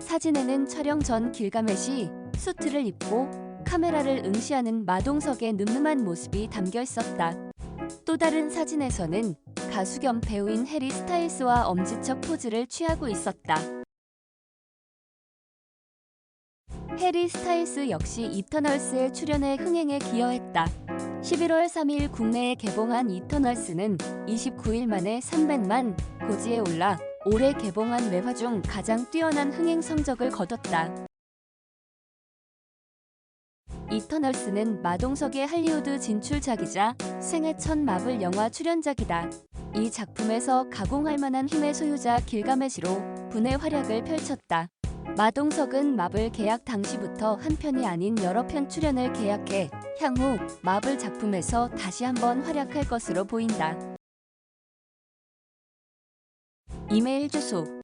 사진에는 촬영 전 길가메시 수트를 입고 카메라를 응시하는 마동석의 늠름한 모습이 담겨 있었다. 또 다른 사진에서는 가수 겸 배우인 해리 스타일스와 엄지척 포즈를 취하고 있었다. 해리 스타일스 역시 이터널스의 출연에 흥행에 기여했다. 11월 3일 국내에 개봉한 이터널스는 29일 만에 300만 고지에 올라 올해 개봉한 외화 중 가장 뛰어난 흥행 성적을 거뒀다. 이터널스는 마동석의 할리우드 진출작이자 생애 첫 마블 영화 출연작이다. 이 작품에서 가공할 만한 힘의 소유자 길가메시로 분의 활약을 펼쳤다. 마동석은 마블 계약 당시부터 한 편이 아닌 여러 편 출연을 계약해 향후 마블 작품에서 다시 한번 활약할 것으로 보인다. 이메일 주소